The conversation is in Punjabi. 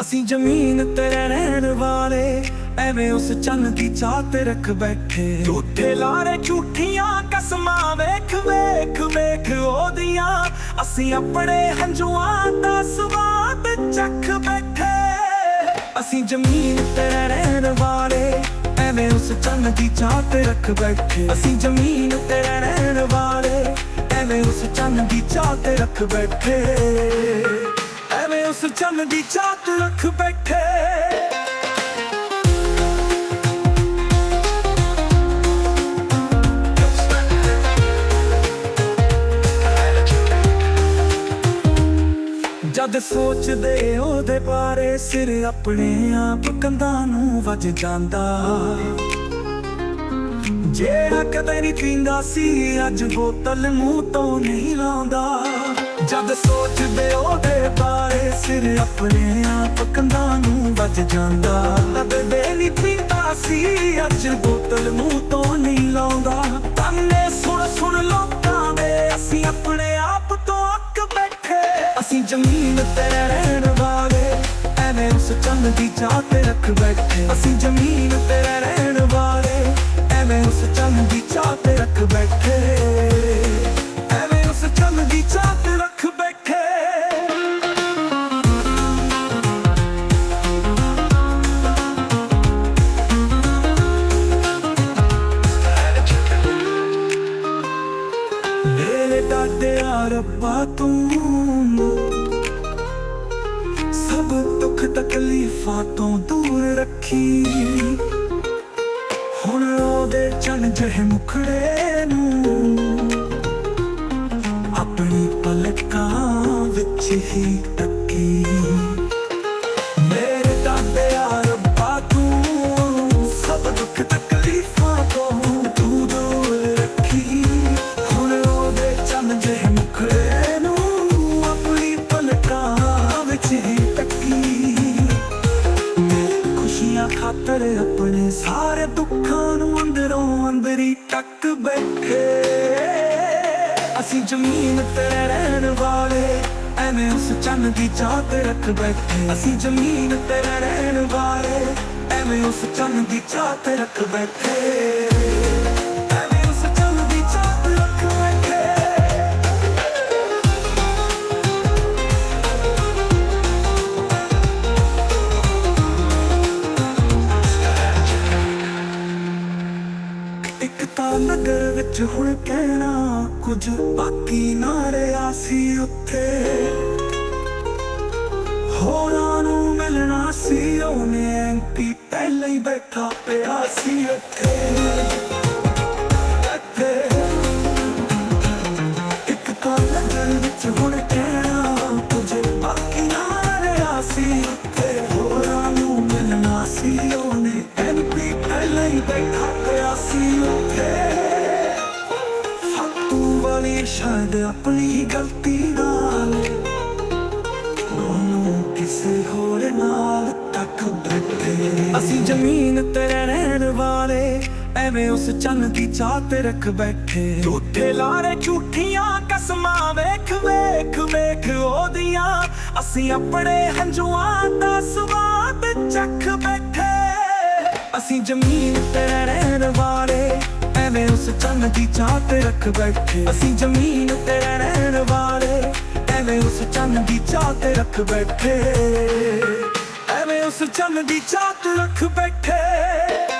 ਅਸੀਂ ਜ਼ਮੀਨ ਤੇ ਰਹਿਣ ਵਾਲੇ ਐਵੇਂ ਉਸ ਚੰਨ ਦੀ ਚਾਹ ਤੇ ਰੱਖ ਬੈਠੇ। ਝੂਠੇ ਲਾਰੇ ਝੂਠੀਆਂ ਕਸਮਾਂ ਵੇਖ ਵੇਖ ਵੇਖ ਉਹਦੀਆਂ। ਅਸੀਂ ਆਪਣੇ ਹੰਝੂਆਂ ਦਾ ਸਵਾਦ ਚੱਖ ਬੈਠੇ। ਅਸੀਂ ਜ਼ਮੀਨ ਤੇ ਰਹਿਣ ਵਾਲੇ ਐਵੇਂ ਉਸ ਚੰਨ ਦੀ ਚਾਹ ਤੇ ਰੱਖ ਬੈਠੇ। ਅਸੀਂ ਜ਼ਮੀਨ ਤੇ ਰਹਿਣ ਵਾਲੇ ਐਵੇਂ ਉਸ ਚੰਨ ਦੀ ਚਾਹ ਤੇ ਰੱਖ ਬੈਠੇ। ਉਸ ਚੰਨ ਦੀ ਚਾਹ ਰੱਖ ਬੈਠੇ। ਜਦ ਸੋਚਦੇ ਉਹਦੇ ਬਾਰੇ ਸਿਰ ਆਪਣੇ ਆਪ ਕੰਧਾਂ ਨੂੰ ਵੱਜ ਜਾਂਦਾ। ਜਿਹੜਾ ਕਦੇ ਨਹੀਂ ਪੀਂਦਾ ਸੀ, ਅੱਜ ਬੋਤਲ ਮੂੰਹ ਤੋਂ ਨਹੀਂ ਲਾਉਂਦਾ। ਜਦ ਸੋਚਦੇ ਉਹਦੇ ਬਾਰੇ ਸਿਰ ਆਪਣੇ ਆਪ ਕੰਧਾਂ ਨੂੰ ਵੱਜ ਜਾਂਦਾ। ਕਦੇ ਨਹੀਂ ਪੀਂਦਾ ਸੀ, ਅੱਜ ਬੋਤਲ ਮੂੰਹ ਤੋਂ ਨਹੀਂ ਲਾਉਂਦਾ। ਤਾਨੇ ਸੁਣ ਸੁਣ ਲੋਕਾਂ ਦੇ, ਅਸੀਂ ਆਪਣੇ ਆਪ ਤੋਂ ਅੱਕ ਬੈਠੇ। ਅਸੀਂ ਜ਼ਮੀਨ ਤੇ ਰਹਿਣ ਵਾਲੇ, ਐਵੇਂ ਉਸ ਚੰਨ ਦੀ ਚਾਹ ਤੇ ਰੱਖ ਬੈਠੇ। ਅਸੀਂ ਜ਼ਮੀਨ ਤੇ ਰਹਿਣ ਵਾਲੇ, ਐਵੇਂ ਉਸ ਚੰਨ ਦੀ ਚਾਹ ਤੇ ਰੱਖ ਬੈਠੇ। ਮੇਰੇ ਡਾਡਿਆ ਰੱਬਾ ਤੂੰ। ਸਭ ਦੁੱਖ ਤਕਲੀਫਾਂ ਤੋਂ ਦੂਰ ਰੱਖੀ। ਹੁਣ ਉਹਦੇ ਚੰਨ ਜਿਹੇ ਮੁਖੜੇ ਨੂੰ ਆਪਣੀ ਪਲਕਾਂ ਵਿੱਚ ਹੀ ਟੱਕੀ। ਸਾਰੇ ਦੁੱਖਾਂ ਨੂੰ ਅੰਦਰੋਂ ਅੰਦਰੀ ਟੱਕ ਬੈਠੇ। ਅਸੀਂ ਜ਼ਮੀਨ ਤੇ ਰਹਿਣ ਵਾਲੇ, ਐਵੇਂ ਉਸ ਚੰਨ ਦੀ ਚਾਹ ਰੱਖ ਬੈਠੇ। ਅਸੀਂ ਜ਼ਮੀਨ ਤੇ ਰਹਿਣ ਵਾਲੇ, ਐਵੇਂ ਉਸ ਚੰਨ ਦੀ ਚਾਹ ਰੱਖ ਬੈਠੇ। ਨਗਰ ਹੁਣ ਕਹਿਣਾ, ਕੁਝ ਬਾਕੀ ਨਾ ਰਿਹਾ ਸੀ ਉੱਥੇ। ਹੋਰਾਂ ਨੂੰ ਮਿਲਣਾ ਸੀ, ਉਹਨੇ ਐਂਟੀ ਪਹਿਲਾਂ ਹੀ ਬੈਠਾ ਪਿਆ ਸੀ ਉੱਥੇ। ਸ਼ਾਇਦ ਆਪਣੀ ਗਲਤੀ ਨਾਲ। ਉਹਨੂੰ ਕਿਸੇ ਹੋਰ ਨਾਲ ਤੱਕ ਬੈਠੇ। ਅਸੀਂ ਜ਼ਮੀਨ ਤੇ ਰਹਿਣ ਵਾਲੇ, ਐਵੇਂ ਉਸ ਚੰਨ ਦੀ ਚਾਹ ਤੇ ਰੱਖ ਬੈਠੇ। ਝੂਠੇ ਲਾਰੇ, ਝੂਠੀਆਂ ਕਸਮਾਂ ਵੇਖ ਵੇਖ ਵੇਖ ਉਹਦੀਆਂ। ਅਸੀਂ ਆਪਣੇ ਹੰਝੂਆਂ ਦਾ ਸਵਾਦ ਚੱਖ ਬੈਠੇ। ਅਸੀਂ ਜ਼ਮੀਨ ਤੇ ਰਹਿਣ ਵਾਲੇ ਉਸ ਚੰਨ ਦੀ ਚਾਹ ਰੱਖ ਬੈਠੇ। ਅਸੀਂ ਜ਼ਮੀਨ ਤੇ ਰਹਿਣ ਵਾਲੇ, ਐਵੇਂ ਉਸ ਚੰਨ ਦੀ ਚਾਹ ਤੇ ਰੱਖ ਬੈਠੇ। ਐਵੇਂ ਉਸ ਚੰਨ ਦੀ ਚਾਹ ਰੱਖ ਬੈਠੇ।